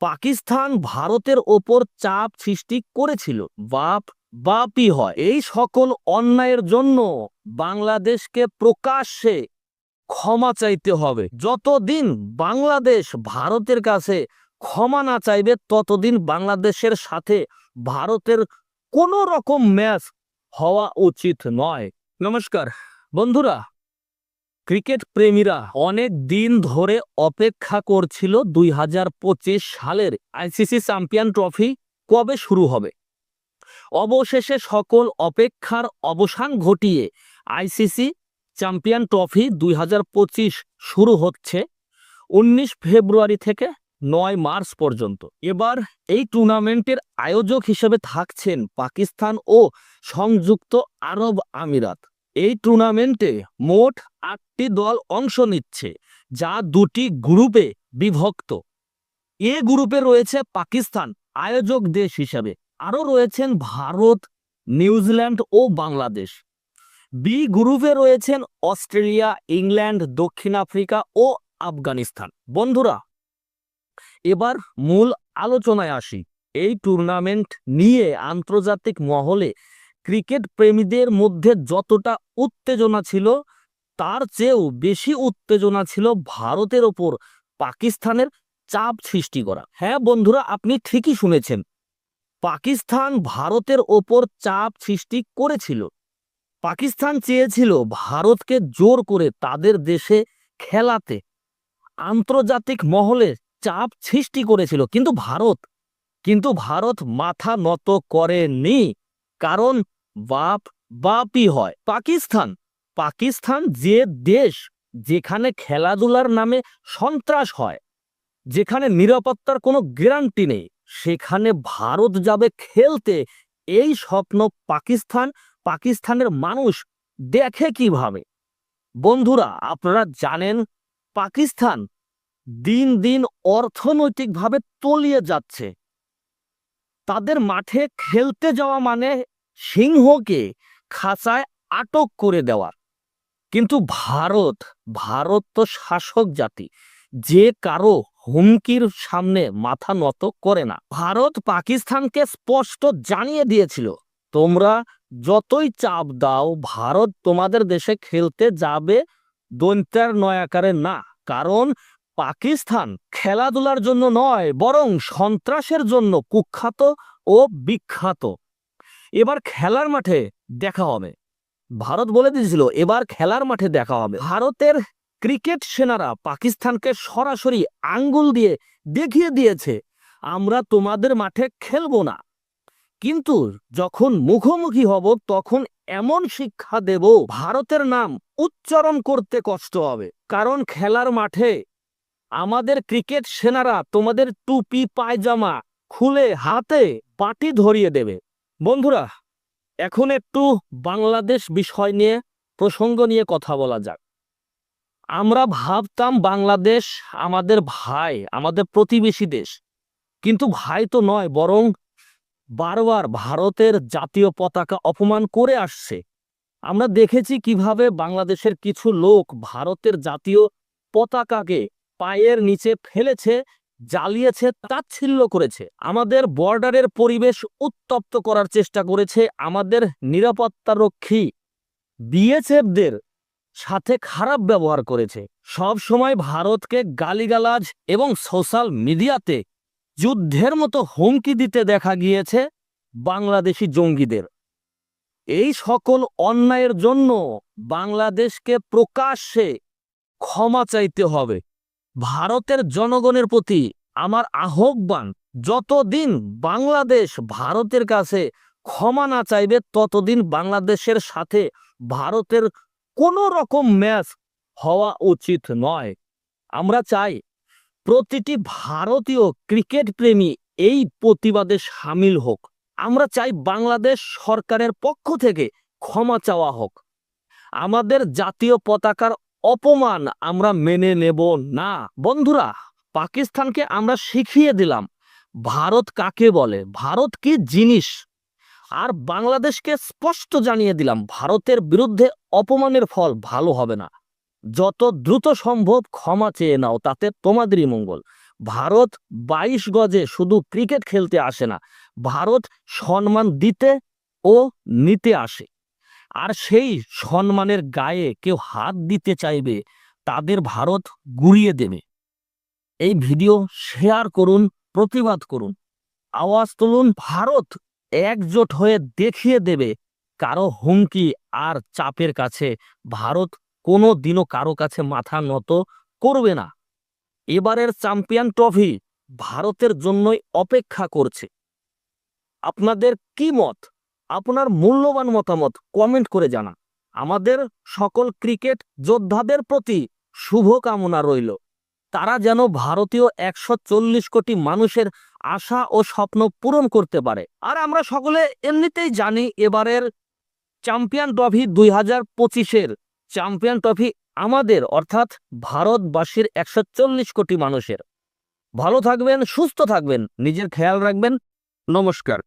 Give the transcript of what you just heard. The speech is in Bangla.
পাকিস্তান ভারতের ওপর চাপ সৃষ্টি করেছিল। বাপ, বাপই হয়। এই সকল অন্যায়ের জন্য বাংলাদেশকে প্রকাশ্যে ক্ষমা চাইতে হবে। যতদিন বাংলাদেশ ভারতের কাছে ক্ষমা না চাইবে, ততদিন বাংলাদেশের সাথে ভারতের কোনো রকম ম্যাচ হওয়া উচিত নয়। নমস্কার। বন্ধুরা ক্রিকেট প্রেমীরা অনেক দিন ধরে অপেক্ষা করছিল দুই হাজার পঁচিশ সালের আইসিসি চ্যাম্পিয়ন ট্রফি কবে শুরু হবে। অবশেষে সকল অপেক্ষার অবসান ঘটিয়ে আইসিসি চ্যাম্পিয়ন ট্রফি দুই হাজার পঁচিশ শুরু হচ্ছে উনিশ ফেব্রুয়ারি থেকে নয় মার্চ পর্যন্ত। এবার এই টুর্নামেন্টের আয়োজক হিসেবে থাকছেন পাকিস্তান ও সংযুক্ত আরব আমিরাত। এই টুর্নামেন্টে মোট আটটি দল অংশ নিচ্ছে, যা দুটি গ্রুপে বিভক্ত। এ গ্রুপে রয়েছে পাকিস্তান, আয়োজক দেশ হিসাবে। আরও রয়েছেন ভারত, নিউজিল্যান্ড ও বাংলাদেশ। বি গ্রুপে রয়েছেন অস্ট্রেলিয়া, ইংল্যান্ড, দক্ষিণ আফ্রিকা ও আফগানিস্তান। বন্ধুরা, এবার মূল আলোচনায় আসি। এই টুর্নামেন্ট নিয়ে আন্তর্জাতিক মহলে ক্রিকেট প্রেমীদের মধ্যে যতটা উত্তেজনা ছিল, তার চেয়েও বেশি উত্তেজনা ছিল ভারতের ওপর পাকিস্তানের চাপ সৃষ্টি করা। হ্যাঁ বন্ধুরা, আপনি ঠিকই শুনেছেন, পাকিস্তান ভারতের ওপর চাপ সৃষ্টি করেছিল। পাকিস্তান চেয়েছিল ভারতকে জোর করে তাদের দেশে খেলাতে। আন্তর্জাতিক মহলে চাপ সৃষ্টি করেছিল, কিন্তু ভারত কিন্তু ভারত মাথা নত করেনি। কারণ বাপ বাপই হয়। পাকিস্তান। পাকিস্তান যে দেশ যেখানে খেলাধুলার নামে সন্ত্রাস হয়, যেখানে নিরাপত্তার কোনো গ্যারান্টি নেই, সেখানে ভারত যাবে খেলতে, এই স্বপ্ন পাকিস্তান, পাকিস্তানের মানুষ দেখে কীভাবে? বন্ধুরা, আপনারা জানেন, পাকিস্তান দিন দিন অর্থনৈতিকভাবে তলিয়ে যাচ্ছে। তাদের মাঠে খেলতে যাওয়া মানে সিংহকে খাঁচায় আটক করে দেওয়া কিন্তু ভারত ভারত তো শাসক জাতি, যে কারও হুমকির সামনে মাথা নত করে না। ভারত পাকিস্তানকে স্পষ্ট জানিয়ে দিয়েছিল, তোমরা যতই চাপ দাও, ভারত তোমাদের দেশে খেলতে যাবে দৈন্তার নয়াকারে না। কারণ পাকিস্তান খেলাধুলার জন্য নয়, বরং সন্ত্রাসের জন্য কুখ্যাত ও বিখ্যাত। এবার খেলার মাঠে দেখা হবে। ভারত বলে দিয়েছিল, এবার খেলার মাঠে দেখা হবে। ভারতের ক্রিকেট সেনারা পাকিস্তানকে সরাসরি আঙ্গুল দিয়ে দেখিয়ে দিয়েছে, আমরা তোমাদের মাঠে খেলব না। কিন্তু যখন মুখোমুখি হব, তখন এমন শিক্ষা দেব, ভারতের নাম উচ্চারণ করতে কষ্ট হবে। কারণ খেলার মাঠে আমাদের ক্রিকেট সেনারা তোমাদের টুপি, পায়জামা খুলে হাতে পাটি ধরিয়ে দেবে। বন্ধুরা, এখন একটু বাংলাদেশ বিষয় নিয়ে প্রসঙ্গ নিয়ে কথা বলা যাক। আমরা ভাবতাম বাংলাদেশ আমাদের ভাই, আমাদের প্রতিবেশী দেশ। কিন্তু ভাই তো নয়, বরং বারবার ভারতের জাতীয় পতাকা অপমান করে আসছে। আমরা দেখেছি কীভাবে বাংলাদেশের কিছু লোক ভারতের জাতীয় পতাকাকে পায়ের নিচে ফেলেছে জ্বালিয়েছে, তাচ্ছিল্য করেছে। আমাদের বর্ডারের পরিবেশ উত্তপ্ত করার চেষ্টা করেছে আমাদের নিরাপত্তারক্ষী। বিএসএফদের সাথে খারাপ ব্যবহার করেছে। সব সময় ভারতকে গালিগালাজ এবং সোশ্যাল মিডিয়াতে যুদ্ধের মতো হুমকি দিতে দেখা গিয়েছে বাংলাদেশি জঙ্গিদের। এই সকল অন্যায়ের জন্য বাংলাদেশকে প্রকাশ্যে ক্ষমা চাইতে হবে। ভারতের জনগণের প্রতি আমার আহ্বান, যতদিন বাংলাদেশ ভারতের কাছে ক্ষমা না চাইবে, ততদিন বাংলাদেশের সাথে ভারতের কোনো রকম ম্যাচ হওয়া উচিত নয়। আমরা চাই প্রতিটি ভারতীয় ক্রিকেট প্রেমী এই প্রতিবাদে সামিল হোক। আমরা চাই বাংলাদেশ সরকারের পক্ষ থেকে ক্ষমা চাওয়া হোক। আমাদের জাতীয় পতাকার অপমান আমরা মেনে নেব না। বন্ধুরা, পাকিস্তানকে আমরা শিখিয়ে দিলাম, ভারত কাকে বলে? ভারত কি জিনিস? আর বাংলাদেশকে স্পষ্ট জানিয়ে দিলাম, ভারতের বিরুদ্ধে অপমানের ফল ভালো হবে না। যত দ্রুত সম্ভব ক্ষমা চেয়ে নাও, তাতে তোমাদেরই মঙ্গল। ভারত বাইশ গজে শুধু ক্রিকেট খেলতে আসে না, ভারত সম্মান দিতে ও নিতে আসে। আর সেই সম্মানের গায়ে কেউ হাত দিতে চাইবে, তাদের ভারত গুড়িয়ে দেবে। এই ভিডিও শেয়ার করুন, প্রতিবাদ করুন। আওয়াজ তুলুন, ভারত একজোট হয়ে দেখিয়ে দেবে, কারও হুমকি আর চাপের কাছে ভারত কোনো দিনও কারও কাছে মাথা নত করবে না। এবারের চ্যাম্পিয়ন ট্রফি ভারতের জন্যই অপেক্ষা করছে। আপনাদের কি মত? আপনার মূল্যবান মতামত কমেন্ট করে জানা আমাদের সকল ক্রিকেট যোদ্ধাদের প্রতি শুভ কামনা রইল। তারা যেন ভারতীয় একশো চল্লিশ কোটি মানুষের আশা ও স্বপ্ন পূরণ করতে পারে। আর আমরা সকলে এমনিতেই জানি এবারের চ্যাম্পিয়ন ট্রফি দুই হাজার পঁচিশের চ্যাম্পিয়ন ট্রফি আমাদের, অর্থাৎ ভারতবাসীর একশো চল্লিশ কোটি মানুষের। ভালো থাকবেন, সুস্থ থাকবেন, নিজের খেয়াল রাখবেন। নমস্কার।